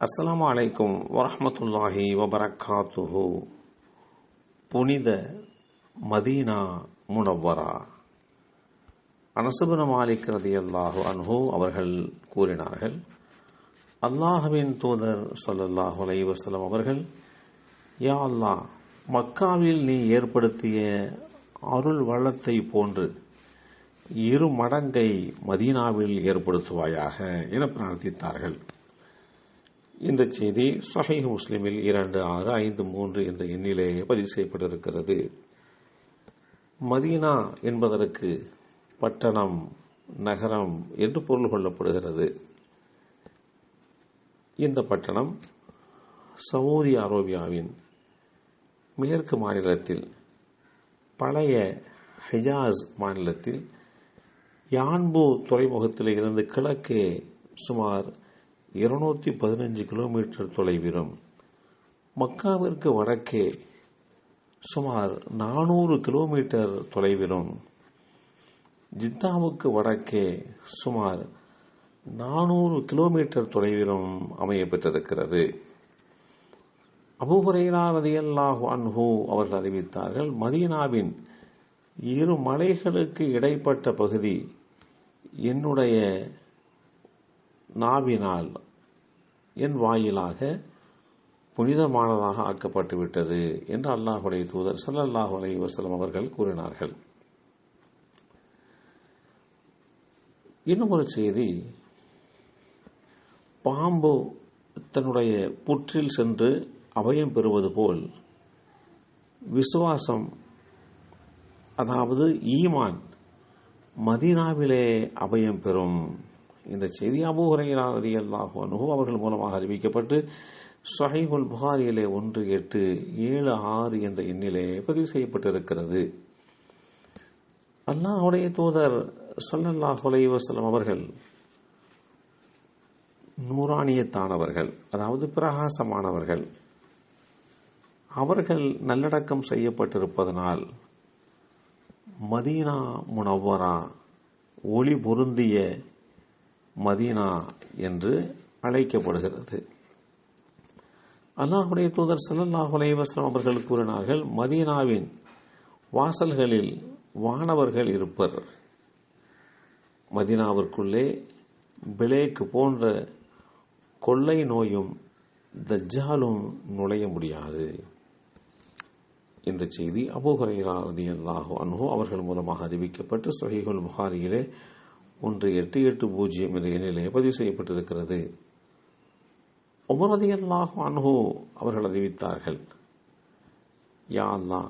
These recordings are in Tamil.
அஸ்லாம் அலைக்கும் வரமத்துல்லாஹி வபரகாத்துஹு புனித மதீனா முனவரா. அனசுபன மாலிக் ரதியல்லாஹு அன்ஹு அவர்கள் கூறினார்கள் அல்லாஹுவின் தூதர் சொல்லல்லாஹு அலை வசலம் அவர்கள் யா அல்லாஹ் மக்காவில் நீ ஏற்படுத்திய அருள் வளத்தை போன்று இரு மடங்கை மதீனாவில் ஏற்படுத்துவாயாக என பிரார்த்தித்தார்கள். இந்த செய்தி சஹீஹ் முஸ்லிமில் இரண்டு ஆறு ஐந்து மூன்று என்ற எண்ணிலேயே பதிவு செய்யப்பட்டிருக்கிறது. மதீனா என்பதற்கு பட்டணம் நகரம் என்று பொருள் கொள்ளப்படுகிறது. இந்த பட்டணம் சவுதி அரேபியாவின் மேற்கு மாநிலத்தில் பழைய ஹிஜாஸ் மாநிலத்தில் யான்பு துறைமுகத்தில் இருந்து கிழக்கே சுமார் இருநூத்தி பதினஞ்சு கிலோமீட்டர் தொலைவிலும் மக்காவிற்கு வடக்கே சுமார் நானூறு கிலோமீட்டர் தொலைவிலும் ஜித்தாவுக்கு வடக்கே சுமார் நானூறு கிலோமீட்டர் தொலைவிலும் அமைய பெற்றிருக்கிறது அபுஹுரைரா ரதியல்லாஹு அன்ஹு அவர்கள் அறிவித்தார்கள் மதீனாவின் இரு மலைகளுக்கு இடைப்பட்ட பகுதி என்னுடைய நாவினால் என் வாயிலாக புனிதமானதாக ஆக்கப்பட்டு விட்டது என்று அல்லாஹுடைய தூதர் சல்லல்லாஹு அலி வசலம் அவர்கள் கூறினார்கள். இன்னும் ஒரு செய்தி பாம்பு தன்னுடைய புற்றில் சென்று அபயம் பெறுவது போல் விசுவாசம் அதாவது ஈமான் மதீனாவிலே அபயம் பெறும். இந்த செய்தி அபு ஹுரையாரதி அல்லாஹு அனுகு அவர்கள் மூலமாக அறிவிக்கப்பட்டு ஷஹீஹுல் புகாரியிலே ஒன்று எட்டு ஏழு ஆறு என்ற எண்ணிலே பதிவு செய்யப்பட்டிருக்கிறது. அல்லாஹுடைய தூதர் சல்லல்லாஹு அலைஹி அவர்கள் நூறானியத்தானவர்கள் அதாவது பிரகாசமானவர்கள். அவர்கள் நல்லடக்கம் செய்யப்பட்டிருப்பதனால் மதீனா முனவரா ஒளி பொருந்திய மதீனா என்று அழைக்கப்படுகிறது. அல்லாஹுடைய தூதர் சல்லல்லாஹு அலைவாஸ்லாம் அவர்கள் கூறினார்கள் மதீனாவின் வாசல்களில் வானவர்கள் இருப்பர். மதீனாவிற்குள்ளே பிளேக்கு போன்ற கொள்ளை நோயும் தஜ்ஜாலும் நுழைய முடியாது. இந்த செய்தி அபுஹரைரா ரதி அல்லாஹு அன்ஹு அவர்கள் மூலமாக அறிவிக்கப்பட்டு சொஹீகுல் புகாரியிலே ஒன்று எட்டு எட்டு பூஜ்ஜியம் என்ற எண்ணிலே பதிவு செய்யப்பட்டிருக்கிறது. உமரதி அல்லாஹு அவர்கள் அறிவித்தார்கள் யா அல்லா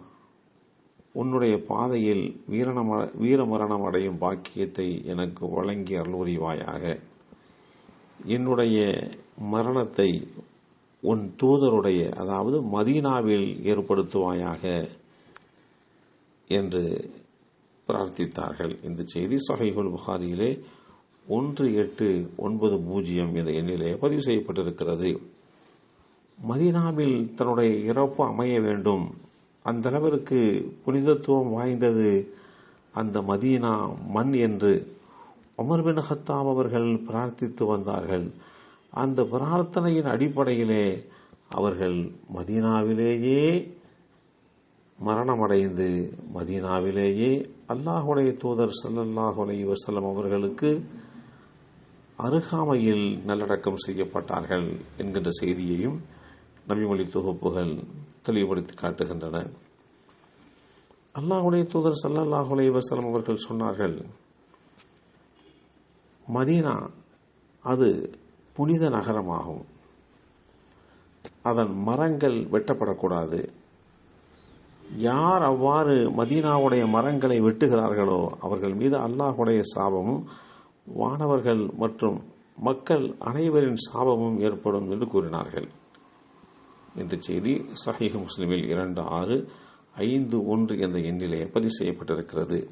உன்னுடைய பாதையில் வீரணம வீரமரணம் அடையும் பாக்கியத்தை எனக்கு வழங்கி அருள்புரிவாயாக. என்னுடைய மரணத்தை உன் தூதருடைய அதாவது மதீனாவில் ஏற்படுத்துவாயாக என்று பிரார்த்தித்தார்கள். இந்த செய்தி சஹைகுல் புகாரியிலே ஒன்று எட்டு ஒன்பது பூஜ்ஜியம் என்ற எண்ணிலே பதிவு செய்யப்பட்டிருக்கிறது. மதீனாவில் தன்னுடைய இறப்பு அமைய வேண்டும். அந்த அளவிற்கு புனிதத்துவம் வாய்ந்தது அந்த மதீனா மண் என்று உமர் பின் ஹத்தாம் அவர்கள் பிரார்த்தித்து வந்தார்கள். அந்த பிரார்த்தனையின் அடிப்படையிலே அவர்கள் மதீனாவிலேயே மரணமடைந்து மதீனாவிலேயே அல்லாஹுடைய தூதர் சல்லல்லாஹு வசலம் அவர்களுக்கு அருகாமையில் நல்லடக்கம் செய்யப்பட்டார்கள் என்கின்ற செய்தியையும் நபிமொழி தொகுப்புகள் தெளிவுபடுத்தி காட்டுகின்றன. அல்லாஹுடைய தூதர் சல்லல்லாஹு வசலம் அவர்கள் சொன்னார்கள் மதீனா அது புனித நகரமாகும். அதன் மரங்கள் வெட்டப்படக்கூடாது. யார் அவ்வாறு மதீனாவுடைய மரங்களை வெட்டுகிறார்களோ அவர்கள் மீது அல்லாஹுடைய சாபமும் வானவர்கள் மற்றும் மக்கள் அனைவரின் சாபமும் ஏற்படும் என்று கூறினார்கள். இந்த செய்தி சஹீஹ் முஸ்லிமில் இரண்டு ஆறு ஐந்து ஒன்று என்ற எண்ணிலே பதிவு செய்யப்பட்டிருக்கிறது.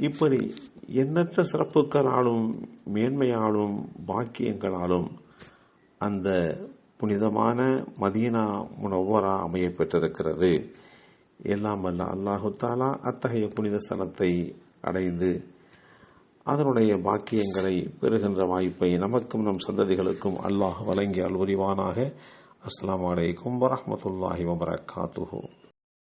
இப்படி எண்ணற்ற சிறப்புகளாலும் மேன்மையாலும் பாக்கியங்களாலும் அந்த புனிதமான மதீனா முனவரா அமைய பெற்றிருக்கிறது. எல்லாம் அல்ல அல்லாஹு தாலா அத்தகைய புனித ஸ்தலத்தை அடைந்து அதனுடைய பாக்கியங்களை பெறுகின்ற வாய்ப்பை நமக்கும் நம் சந்ததிகளுக்கும் அல்லாஹ் வழங்கி அல்புரிவானாக அஸ்லாம் வலைக்கும் வரமத்துல்லாஹி வபரகாத்துஹூ.